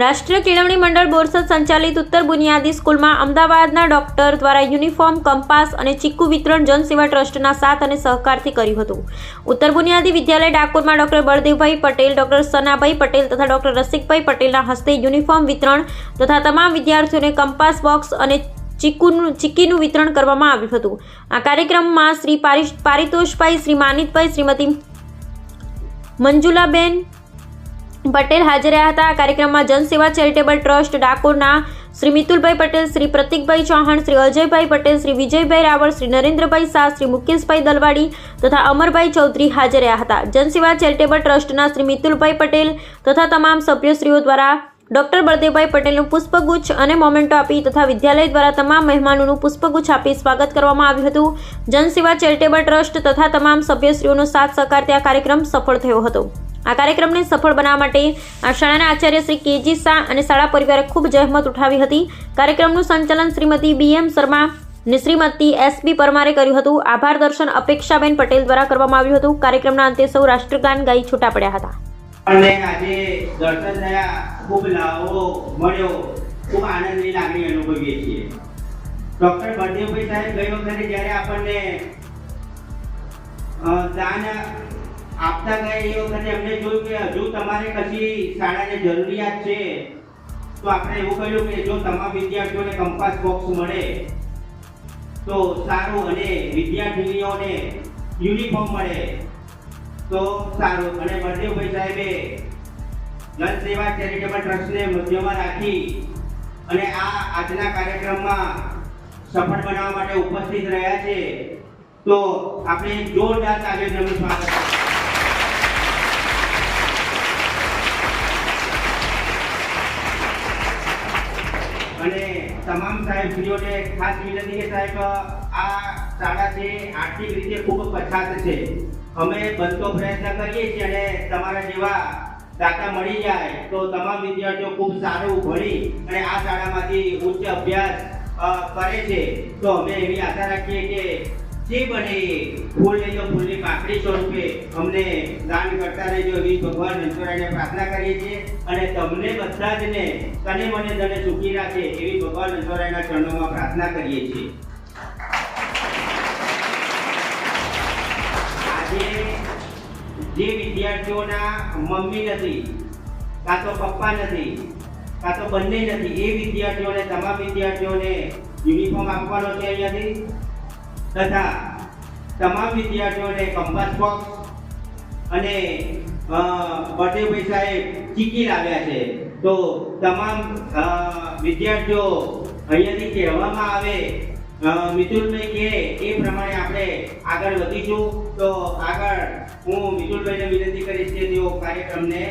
રાષ્ટ્રીય કેળવણી મંડળ બોરસદ સંચાલિત ઉત્તર બુનિયાદી સ્કૂલમાં અમદાવાદના ડોક્ટર દ્વારા યુનિફોર્મ, કંપાસ અને ચીકુ વિતરણ જનસેવા ટ્રસ્ટના સાથ અને સહકારથી કર્યું હતું. ઉત્તર બુનિયાદી વિદ્યાલય ડાકોરમાં ડોક્ટર બળદેવભાઈ પટેલ, ડોક્ટર સનાભાઈ પટેલ તથા ડોક્ટર રસિકભાઈ પટેલના હસ્તે યુનિફોર્મ વિતરણ તથા તમામ વિદ્યાર્થીઓને કંપાસ બોક્સ અને ચીકુનું ચીક્કીનું વિતરણ કરવામાં આવ્યું હતું. આ કાર્યક્રમમાં શ્રી પારિતોષભાઈ, શ્રી માનિતભાઈ, શ્રીમતી મંજુલાબેન પટેલ હાજર રહ્યા હતા. આ કાર્યક્રમમાં જનસેવા ચેરિટેબલ ટ્રસ્ટ ડાકોરના શ્રી મિતુલભાઈ પટેલ, શ્રી પ્રતિકભાઈ ચૌહાણ, શ્રી અજયભાઈ પટેલ, શ્રી વિજયભાઈ રાવળ, શ્રી નરેન્દ્રભાઈ શાહ, શ્રી મુકેશભાઈ દલવાડી તથા અમરભાઈ ચૌધરી હાજર રહ્યા હતા. જનસેવા ચેરિટેબલ ટ્રસ્ટના શ્રી મિતુલભાઈ પટેલ તથા તમામ સભ્યશ્રીઓ દ્વારા ડોક્ટર બળદેવભાઈ પટેલનું પુષ્પગુચ્છ અને મોમેન્ટો આપી તથા વિદ્યાલય દ્વારા તમામ મહેમાનોનું પુષ્પગુચ્છ આપી સ્વાગત કરવામાં આવ્યું હતું. જનસેવા ચેરિટેબલ ટ્રસ્ટ તથા તમામ સભ્યશ્રીઓનો સાથ સહકારથી આ કાર્યક્રમ સફળ થયો હતો. આ કાર્યક્રમને સફળ બનાવવા માટે આ શાળાના આચાર્ય શ્રી કેજી શાહ અને શાળા પરિવારે ખૂબ જહેમત ઉઠાવી હતી. કાર્યક્રમનું સંચાલન શ્રીમતી બી એમ શર્મા અને શ્રીમતી એસ બી પરમારે કર્યું હતું. આભાર દર્શન અપેક્ષાબેન પટેલ દ્વારા કરવામાં આવ્યું હતું. કાર્યક્રમના અંતે સૌ રાષ્ટ્રગાન ગાઈ છૂટા પડ્યા હતા. અને આજે દર્શન થયા ખૂબ લાવો મળ્યો. ખૂબ આનંદની લાગણી અનુભવીએ છીએ. ડોક્ટર બળદેવભાઈ સાહેબ ગઈ વખતે જ્યારે આપણને દાન આપતા ગયા એ વખતે અમને જોયું કે હજુ તમારે કશી શાળાને જરૂરિયાત છે? તો આપણે એવું કહ્યું કે જો તમામ વિદ્યાર્થીઓને કંપાસ બોક્સ મળે, તો સારું અને વિદ્યાર્થીઓને યુનિફોર્મ મળે, તો સારું. અને બળદેવભાઈ સાહેબે જનસેવા ચેરિટેબલ ટ્રસ્ટને મધ્યમાં રાખી અને આ આજના કાર્યક્રમમાં સફળ બનાવવા માટે ઉપસ્થિત રહ્યા છે. તો આપણે જોરદાર તાલીમનું સ્વાગત કરીએ. અને તમામ સાહેબશ્રીઓને ખાસ વિનંતી કે સાહેબ, આ શાળા છે આર્થિક રીતે ખૂબ પછાત છે. અમે બનતો પ્રયત્ન કરીએ છીએ અને તમારા જેવા દાતા મળી જાય તો તમામ વિદ્યાર્થીઓ ખૂબ સારું ભણી અને આ શાળામાંથી ઉચ્ચ અભ્યાસ કરે છે. તો અમે એવી આશા રાખીએ કે જે બને ફૂલ નહીં તો ફૂલની પાકડી સ્વરૂપે અમને દાન કરતા રહેજો. એવી ભગવાન નંદુરાયને પ્રાર્થના કરીએ છીએ. અને તમને બધા જ ને તને મને તને સુખી રાખે એવી ભગવાન નંદુરાયના ચરણોમાં પ્રાર્થના કરીએ છીએ. આજે જે વિદ્યાર્થીઓના મમ્મી નથી, કાં તો પપ્પા નથી, કાં તો બંને નથી, એ વિદ્યાર્થીઓને, તમામ વિદ્યાર્થીઓને યુનિફોર્મ આપવાનો છે અહીંયાથી. તથા તમામ વિદ્યાર્થીઓને કંપાસ બોક્સ અને બળદેવભાઈ સાહેબ ચીકી લાવ્યા છે. તો તમામ વિદ્યાર્થીઓ અહીંયાથી કહેવામાં આવે મિતુલભાઈ કહે એ પ્રમાણે આપણે આગળ વધીશું. તો આગળ હું મિતુલભાઈને વિનંતી કરીશ કે તેઓ કાર્યક્રમને